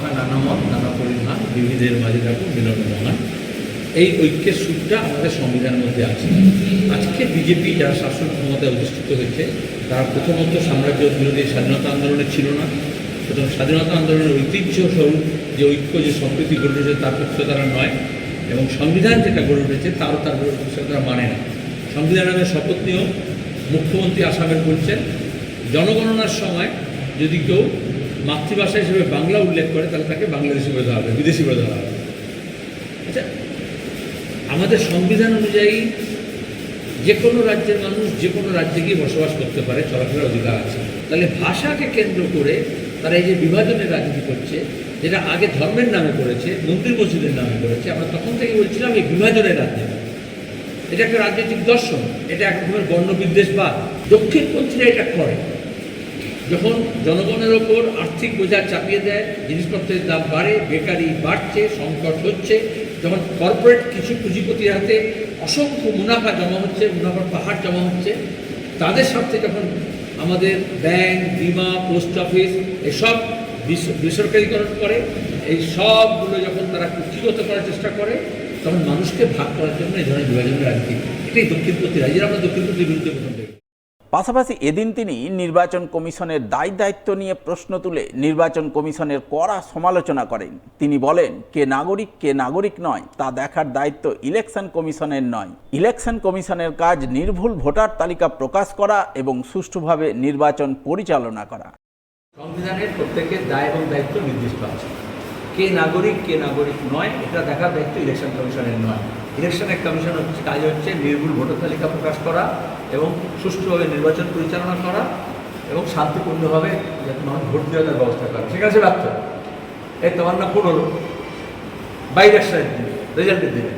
ভাষা নানা মত নানা পরিমাণ বিবিধের মাঝে থাকুক মিলন মহান এই ঐক্যের সূত্রটা আমাদের সংবিধানের মধ্যে আছে। আজকে বিজেপি যারা শাসন ক্ষমতায় অধিষ্ঠিত হয়েছে, তারা প্রথমত সাম্রাজ্য বিরোধী স্বাধীনতা আন্দোলনে ছিল না। সুতরাং স্বাধীনতা আন্দোলনের ঐতিহ্য স্বরূপ যে ঐক্য, যে সম্প্রীতি গড়ে উঠেছে, তার পক্ষে তারা নয় এবং সংবিধান যেটা গড়ে উঠেছে, তারও তার পক্ষে তারা মানে না। সংবিধান নামে শপথ নিয়েও মুখ্যমন্ত্রী আসামের বলছেন, জনগণনার সময় যদি কেউ মাতৃভাষা হিসেবে বাংলা উল্লেখ করে, তাহলে তাকে বাংলাদেশি বলে ধরা হবে, বিদেশি বলে ধরা হবে। আচ্ছা আমাদের সংবিধান অনুযায়ী যে কোনো রাজ্যের মানুষ যে কোনো রাজ্যে গিয়ে বসবাস করতে পারে, চলাফেরার অধিকার আছে। তাহলে ভাষাকে কেন্দ্র করে তারা এই যে বিভাজনের রাজনীতি করছে, যেটা আগে ধর্মের নামে করেছে মন্দির মসজিদের নামে করেছে, আমরা তখন থেকে বলছিলাম এই বিভাজনের রাজনীতি। এটা একটা রাজনৈতিক দর্শন, এটা এক রকমের বর্ণবিদ্বেষবাদ। দক্ষিণপন্থীরা এটা করে। যখন জনগণের ওপর আর্থিক বোঝা চাপিয়ে দেয়, জিনিসপত্রের দাম বাড়ে, বেকারি বাড়ছে, সংকট হচ্ছে, যখন কর্পোরেট কিছু পুঁজিপতির হাতে অসংখ্য মুনাফা জমা হচ্ছে, মুনাফার পাহাড় জমা হচ্ছে, তাদের স্বার্থে যখন আমাদের ব্যাংক, বিমা, পোস্ট অফিস এসব বেস- বেসরকারীকরণ করে, এই সবগুলো যখন তারা কুক্ষিগত করার চেষ্টা করে, তখন মানুষকে ভাগ করার জন্য এই ধরনের বিভাজনের রাজনীতি, এটাই দক্ষিণপন্থী রাজ্যের, আমরা দক্ষিণপন্থীর বিরুদ্ধে পাশাপাশি এদিন তিনি নির্বাচন কমিশনের দায় দায়িত্ব নিয়ে প্রশ্ন তুলে নির্বাচন কমিশনের কড়া সমালোচনা করেন। তিনি বলেন, কে নাগরিক কে নাগরিক নয়, তা দেখার দায়িত্ব ইলেকশন কমিশনের নয়। ইলেকশন কমিশনের কাজ নির্ভুল ভোটার তালিকা প্রকাশ করা এবং সুষ্ঠুভাবে নির্বাচন পরিচালনা করা। সংবিধানের প্রত্যেকের দায় এবং দায়িত্ব নির্দিষ্ট আছে। কে নাগরিক কে নাগরিক নয়, এটা দেখার দায়িত্ব ইলেকশন কমিশনের নয়। ইলেকশনের কমিশন হচ্ছে কাজ হচ্ছে নির্ভুল ভোটার তালিকা প্রকাশ করা এবং সুষ্ঠুভাবে নির্বাচন পরিচালনা করা এবং শান্তিপূর্ণভাবে যাতে মানুষ ভোট দেওয়ার ব্যবস্থা করা। ঠিক আছে ব্যর্থ এই তোমার না কোন হলো বাইরে দিবে রেজাল্টের দিবে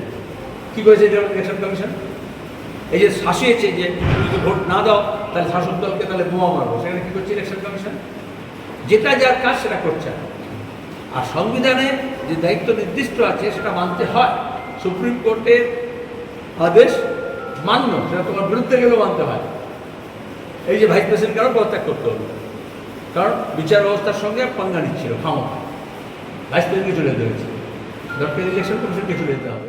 কী করেছে ইলেকশন কমিশন? এই যে শাসিয়েছে যে যদি ভোট না দাও, তাহলে শাসক দলকে তাহলে বোমা মারবো। সেখানে কী করছে ইলেকশন কমিশন? যেটা যার কাজ সেটা করছে। না। আর সংবিধানে যে দায়িত্ব নির্দিষ্ট আছে, সেটা মানতে হয়। সুপ্রিম কোর্টের আদেশ মান্য, সেটা তোমার বিরুদ্ধে গেলেও মানতে হয়। এই যে ভাইস প্রেসিডেন্ট কারণ পদত্যাগ করতে হবে। কারণ বিচার ব্যবস্থার সঙ্গে পাঙ্গা নিচ্ছিল ক্ষমতা ভাইস প্রেসিডেন্টকে চলে যেতে হয়েছে। দরকার ইলেকশন কমিশনকে চলে যেতে হবে।